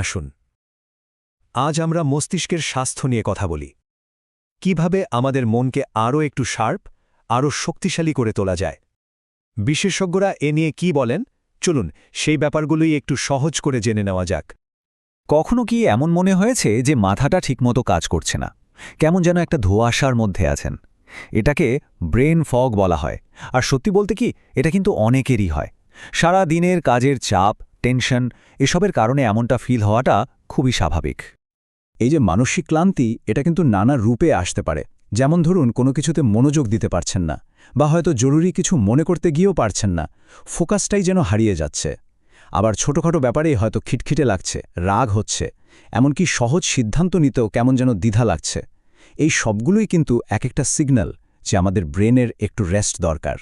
আসুন। আজ আমরা মস্তিষ্কের স্বাস্থ্য নিয়ে কথা বলি। কীভাবে আমাদের মনকে আরও একটু শার্প, আরও শক্তিশালী করে তোলা যায়। বিশেষজ্ঞরা এ নিয়ে কি বলেন? চলুন, সেই ব্যাপারগুলোই একটু সহজ করে জেনে নেওয়া যাক। কখনো কি এমন মনে হয়েছে যে মাথাটা ঠিকমতো কাজ করছে না? কেমন যেন একটা ধোঁয়াশার মধ্যে আছেন। এটাকে ব্রেন ফগ বলা হয়। আর সত্যি বলতে কি, এটা কিন্তু অনেকেরই হয়। সারা দিনের কাজের চাপ টেনশন, এসবের কারণে এমনটা ফিল হওয়াটা খুবই স্বাভাবিক। এই যে মানসিক ক্লান্তি, এটা কিন্তু নানা রূপে আসতে পারে। যেমন ধরুন, কোনো কিছুতে মনোযোগ দিতে পারছেন না, বা হয়তো জরুরি কিছু মনে করতে গিয়েও পারছেন না, ফোকাসটাই যেন হারিয়ে যাচ্ছে। আবার ছোটখাটো ব্যাপারেই হয়তো খিটখিটে লাগছে, রাগ হচ্ছে, এমনকি সহজ সিদ্ধান্ত নিতেও কেমন যেন দ্বিধা লাগছে। এই সবগুলোই কিন্তু এক একটা সিগন্যাল যে আমাদের ব্রেনের একটু রেস্ট দরকার।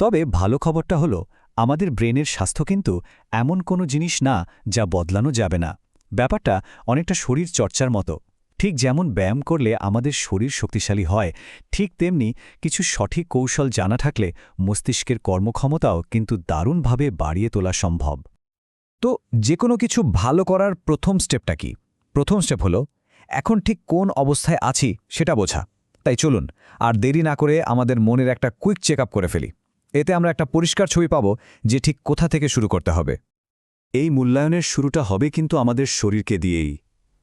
তবে ভালো খবরটা হলো আমাদের ব্রেনের স্বাস্থ্য কিন্তু এমন কোনো জিনিস না যা বদলানো যাবে না। ব্যাপারটা অনেকটা শরীর চর্চার মতো। ঠিক যেমন ব্যায়াম করলে আমাদের শরীর শক্তিশালী হয়, ঠিক তেমনি কিছু সঠিক কৌশল জানা থাকলে মস্তিষ্কের কর্মক্ষমতাও কিন্তু দারুণভাবে বাড়িয়ে তোলা সম্ভব। তো যে কোনো কিছু ভালো করার প্রথম স্টেপটা কি? প্রথম স্টেপ হলো, এখন ঠিক কোন অবস্থায় আছি সেটা বোঝা। তাই চলুন, আর দেরি না করে আমাদের মনের একটা কুইক চেক করে ফেলি। এতে আমরা একটা পরিষ্কার ছবি পাব যে ঠিক কোথা থেকে শুরু করতে হবে। এই মূল্যায়নের শুরুটা হবে কিন্তু আমাদের শরীরকে দিয়েই।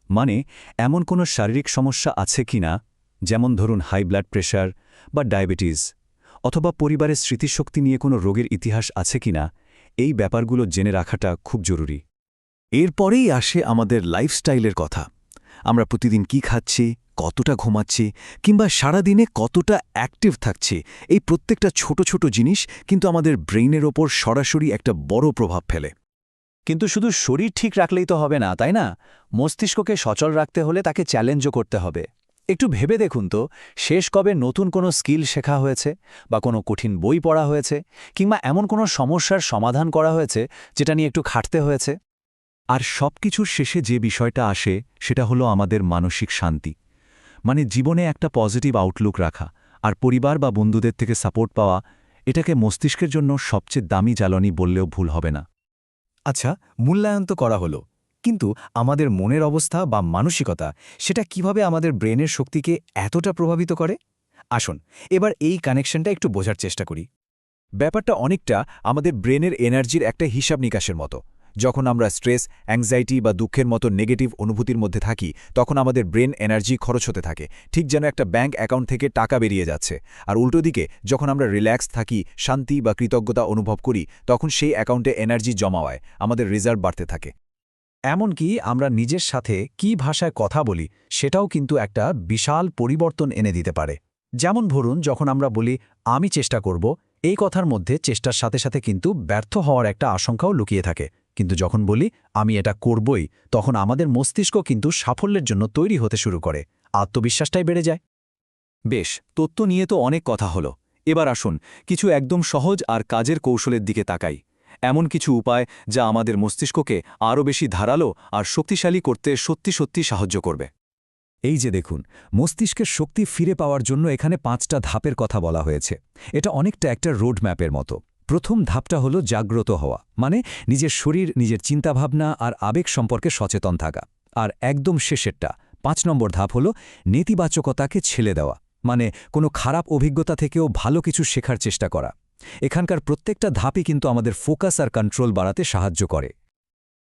মানে এমন কোনো শারীরিক সমস্যা আছে কি না? যেমন ধরুন হাই ব্লাড প্রেশার বা ডায়াবেটিস, অথবা পরিবারের স্মৃতিশক্তি নিয়ে কোনো রোগের ইতিহাস আছে কি না? এই ব্যাপারগুলো জেনে রাখাটা খুব জরুরি। এরপরেই আসে আমাদের লাইফস্টাইলের কথা। আমরা প্রতিদিন কি খাচ্ছি কতটা ঘুমাচ্ছি কিংবা সারাদিনে কতটা অ্যাক্টিভ থাকছি, এই প্রত্যেকটা ছোট ছোট জিনিস কিন্তু আমাদের ব্রেইনের ওপর সরাসরি একটা বড় প্রভাব ফেলে। কিন্তু শুধু শরীর ঠিক রাখলেই তো হবে না, তাই না? মস্তিষ্ককে সচল রাখতে হলে তাকে চ্যালেঞ্জও করতে হবে। একটু ভেবে দেখুন তো, শেষ কবে নতুন কোনো স্কিল শেখা হয়েছে বা কোনো কঠিন বই পড়া হয়েছে কিংবা এমন কোনো সমস্যার সমাধান করা হয়েছে যেটা নিয়ে একটু খাটতে হয়েছে? আর সবকিছুর শেষে যে বিষয়টা আসে সেটা হলো আমাদের মানসিক শান্তি। মানে জীবনে একটা পজিটিভ আউটলুক রাখা আর পরিবার বা বন্ধুদের থেকে সাপোর্ট পাওয়া এটাকে মস্তিষ্কের জন্য সবচেয়ে দামি জ্বালানি বললেও ভুল হবে না। আচ্ছা মূল্যায়ন তো করা হলো, কিন্তু আমাদের মনের অবস্থা বা মানসিকতা সেটা কীভাবে আমাদের ব্রেনের শক্তিকে এতটা প্রভাবিত করে? আসুন, এবার এই কানেকশনটা একটু বোঝার চেষ্টা করি। ব্যাপারটা অনেকটা আমাদের ব্রেনের এনার্জির একটা হিসাব নিকাশের মতো। যখন আমরা স্ট্রেস অ্যাংজাইটি বা দুঃখের মতো নেগেটিভ অনুভূতির মধ্যে থাকি, তখন আমাদের ব্রেন এনার্জি খরচ হতে থাকে। ঠিক যেন একটা ব্যাঙ্ক অ্যাকাউন্ট থেকে টাকা বেরিয়ে যাচ্ছে। আর উল্টো দিকে, যখন আমরা রিল্যাক্স থাকি, শান্তি বা কৃতজ্ঞতা অনুভব করি, তখন সেই অ্যাকাউন্টে এনার্জি জমা হয়, আমাদের রিজার্ভ বাড়তে থাকে। এমনকি আমরা নিজের সাথে কি ভাষায় কথা বলি, সেটাও কিন্তু একটা বিশাল পরিবর্তন এনে দিতে পারে। যেমন ধরুন, যখন আমরা বলি, আমি চেষ্টা করব, এই কথার মধ্যে চেষ্টার সাথে সাথে কিন্তু ব্যর্থ হওয়ার একটা আশঙ্কাও লুকিয়ে থাকে। কিন্তু যখন বলি, আমি এটা করবই তখন আমাদের মস্তিষ্ক কিন্তু সাফল্যের জন্য তৈরি হতে শুরু করে। আত্মবিশ্বাসটাই বেড়ে যায়। বেশ তত্ত্ব নিয়ে তো অনেক কথা হলো। এবার আসুন, কিছু একদম সহজ আর কাজের কৌশলের দিকে তাকাই। এমন কিছু উপায় যা আমাদের মস্তিষ্ককে আরও বেশি ধারালো আর শক্তিশালী করতে সত্যি সত্যি সাহায্য করবে। এই যে দেখুন, মস্তিষ্কের শক্তি ফিরে পাওয়ার জন্য এখানে পাঁচটা ধাপের কথা বলা হয়েছে। এটা অনেকটা একটা রোড ম্যাপের মতো। প্রথম ধাপটা হলো জাগ্রত হওয়া মানে নিজের শরীর, নিজের চিন্তাভাবনা আর আবেগ সম্পর্কে সচেতন থাকা। আর একদম শেষেরটা, পাঁচ নম্বর ধাপ হলো নেতিবাচকতাকে ছেলে দেওয়া মানে কোনো খারাপ অভিজ্ঞতা থেকেও ভালো কিছু শেখার চেষ্টা করা। এখানকার প্রত্যেকটা ধাপই কিন্তু আমাদের ফোকাস আর কন্ট্রোল বাড়াতে সাহায্য করে।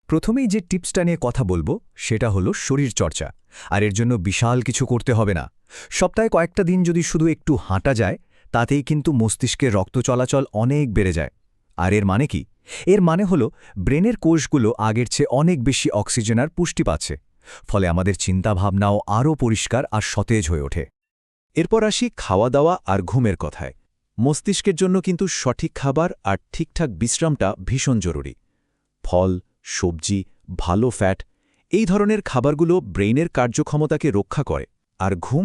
প্রথমেই যে টিপসটা নিয়ে কথা বলব, সেটা হলো শরীর চর্চা। আর এর জন্য বিশাল কিছু করতে হবে না। সপ্তাহে কয়েকটা দিন যদি শুধু একটু হাঁটা যায় তাতেই কিন্তু মস্তিষ্কে রক্ত চলাচল অনেক বেড়ে যায়। আর এর মানে কি? এর মানে হলো, ব্রেনের কোষগুলো আগের চেয়ে অনেক বেশি অক্সিজেন আর পুষ্টি পাচ্ছে। ফলে আমাদের চিন্তাভাবনাও আরও পরিষ্কার আর সতেজ হয়ে ওঠে। এরপর আসি খাওয়া দাওয়া আর ঘুমের কথায়। মস্তিষ্কের জন্য কিন্তু সঠিক খাবার আর ঠিকঠাক বিশ্রামটা ভীষণ জরুরি। ফল, সবজি, ভালো ফ্যাট, এই ধরনের খাবারগুলো ব্রেইনের কার্যক্ষমতাকে রক্ষা করে। আর ঘুম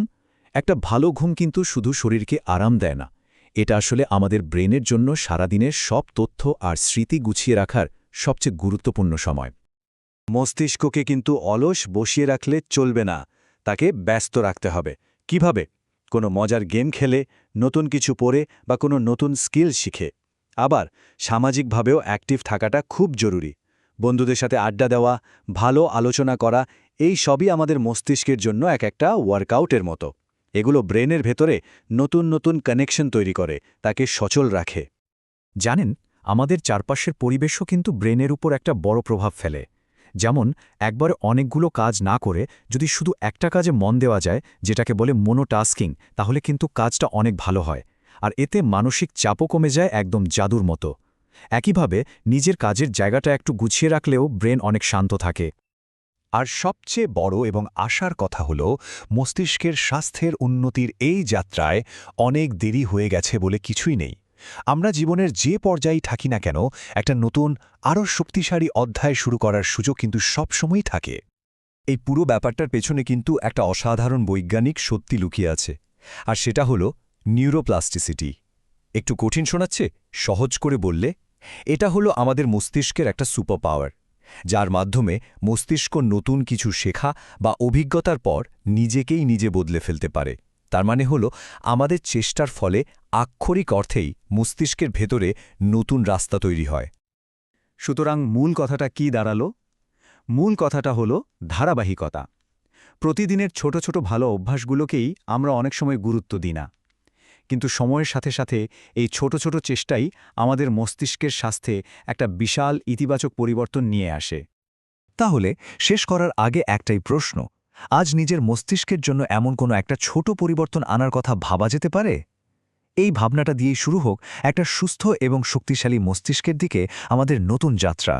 একটা ভালো ঘুম কিন্তু শুধু শরীরকে আরাম দেয় না। এটা আসলে আমাদের ব্রেনের জন্য সারাদিনের সব তথ্য আর স্মৃতি গুছিয়ে রাখার সবচেয়ে গুরুত্বপূর্ণ সময়। মস্তিষ্ককে কিন্তু অলস বসিয়ে রাখলে চলবে না, তাকে ব্যস্ত রাখতে হবে। কীভাবে? কোনো মজার গেম খেলে, নতুন কিছু পড়ে বা কোনো নতুন স্কিল শিখে। আবার, সামাজিকভাবেও অ্যাক্টিভ থাকাটা খুব জরুরি। বন্ধুদের সাথে আড্ডা দেওয়া, ভালো আলোচনা করা, এই সবই আমাদের মস্তিষ্কের জন্য এক একটা ওয়ার্কআউটের মতো। এগুলো ব্রেনের ভেতরে নতুন নতুন কানেকশন তৈরি করে, তাকে সচল রাখে। জানেন, আমাদের চারপাশের পরিবেশও কিন্তু ব্রেনের উপর একটা বড় প্রভাব ফেলে। যেমন, একবারে অনেকগুলো কাজ না করে যদি শুধু একটা কাজে মন দেওয়া যায়, যেটাকে বলে মোনোটাস্কিং তাহলে কিন্তু কাজটা অনেক ভালো হয়। আর এতে মানসিক চাপও কমে যায় একদম জাদুর মতো। একইভাবে, নিজের কাজের জায়গাটা একটু গুছিয়ে রাখলেও ব্রেন অনেক শান্ত থাকে। আর সবচেয়ে বড় এবং আশার কথা হল, মস্তিষ্কের স্বাস্থ্যের উন্নতির এই যাত্রায় অনেক দেরি হয়ে গেছে বলে কিছুই নেই। আমরা জীবনের যে পর্যায়েই থাকি না কেন, একটা নতুন, আরও শক্তিশালী অধ্যায় শুরু করার সুযোগ কিন্তু সবসময়ই থাকে। এই পুরো ব্যাপারটার পেছনে কিন্তু একটা অসাধারণ বৈজ্ঞানিক সত্যি লুকিয়ে আছে। আর সেটা হলো নিউরোপ্লাস্টিসিটি। একটু কঠিন শোনাচ্ছে, সহজ করে বললে, এটা হলো আমাদের মস্তিষ্কের একটা সুপার পাওয়ার যার মাধ্যমে মস্তিষ্ক নতুন কিছু শেখা বা অভিজ্ঞতার পর নিজেকেই নিজে বদলে ফেলতে পারে। তার মানে হলো, আমাদের চেষ্টার ফলে আক্ষরিক অর্থেই মস্তিষ্কের ভেতরে নতুন রাস্তা তৈরি হয়। সুতরাং মূল কথাটা কি দাঁড়াল? মূল কথাটা হলো ধারাবাহিকতা। প্রতিদিনের ছোট ছোট ভালো অভ্যাসগুলোকেই আমরা অনেক সময় গুরুত্ব দিই না। কিন্তু সময়ের সাথে সাথে এই ছোট ছোট চেষ্টাই আমাদের মস্তিষ্কের স্বাস্থ্যে একটা বিশাল ইতিবাচক পরিবর্তন নিয়ে আসে। তাহলে শেষ করার আগে একটাই প্রশ্ন, আজ নিজের মস্তিষ্কের জন্য এমন কোনো একটা ছোট পরিবর্তন আনার কথা ভাবা যেতে পারে? এই ভাবনাটা দিয়েই শুরু হোক একটা সুস্থ এবং শক্তিশালী মস্তিষ্কের দিকে আমাদের নতুন যাত্রা।